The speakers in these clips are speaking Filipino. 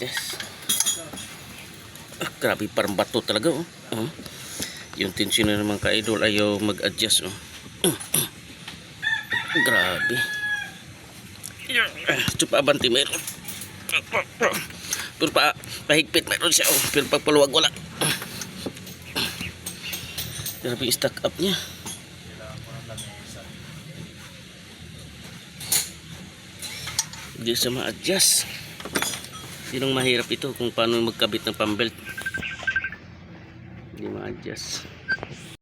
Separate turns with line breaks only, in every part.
Yes. Ah, grabe parang bato talaga oh. Oh. Yung tensyon na naman ka-idol ayaw mag-adjust oh. grabe. Ah, Ito pa abanti meron. Pero pa, pahigpit meron siya oh. Pero pagpaluwag wala. Grabe yung stack up niya. Hindi siya ma-adjust. Sinong mahirap ito kung paano magkabit ng pambelt. Hindi ma-adjust.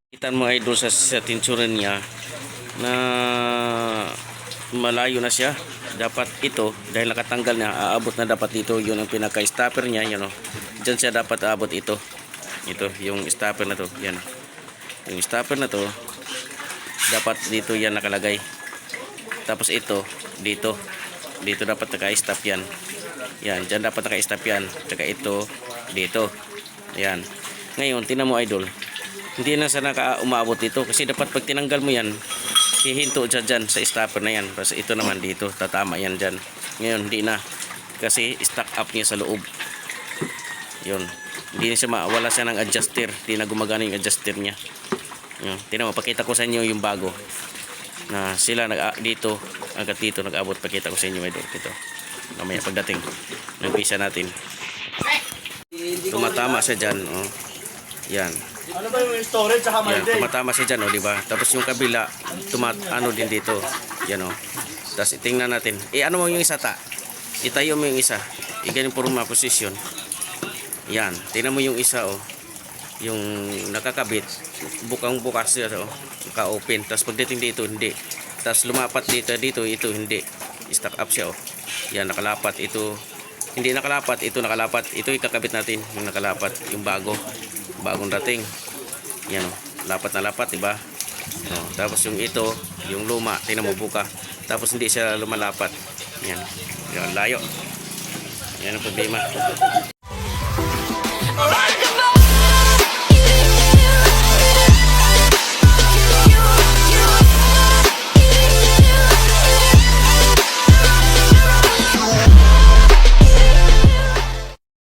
Kita mo idol sa, sa tinsuran niya na malayo na siya. Dapat ito, dahil nakatanggal niya, aabot na dapat dito. Yun ang pinaka-stopper niya. Yan o. Diyan siya dapat aabot ito. Ito, yung stopper na to. Yan. Yung stopper na to, dapat dito yan nakalagay. Tapos ito, dito. Dito dapat naka-stop yan. Yan, dyan dapat naka-stop yan. Tsaka ito, dito. Yan. Ngayon, tinan mo idol. Hindi na sa naka umabot dito. Kasi dapat pag tinanggal mo yan, hihinto dyan dyan sa stopper na yan. Tapos ito naman dito, tatama yan dyan. Ngayon, hindi na. Kasi stock up niya sa loob. Yun. Hindi na siya ma- wala siya ng adjuster. Hindi na gumagana yung adjuster niya. Yun. Tinan mo, pakita ko sa inyo yung bago. Na sila nag dito, hanggat dito nag-abot. Pakita ko sa inyo idol. Ito. Mamaya pagdating ng pisa natin. Tumatama siya dyan. Oh. Yan.
Ano ba yung storage sa
Yan, tumatama siya dyan, oh, di ba? Tapos yung kabila, tumat ano din dito. Yan, oh. Tapos tingnan natin. Eh, ano mo yung isa ta? Itayo mo yung isa. Igaling forma position. Yan. Tingnan mo yung isa, oh. Yung nakakabit. Bukang bukas siya, oh. Ka-open. Tapos pagdating dito, hindi. Tapos lumapat dito, dito, ito, hindi. Stack up siya, oh. Yan, nakalapat. Ito, hindi nakalapat. Ito nakalapat. Ito ikakabit natin. Yung nakalapat. Yung bago. Bagong dating. Yan, oh. Lapat na lapat, di ba? Oh, tapos yung ito, yung luma, tingnan mo buka. Tapos hindi siya lumalapat. Yan. Yan, layo. Yan ang problema.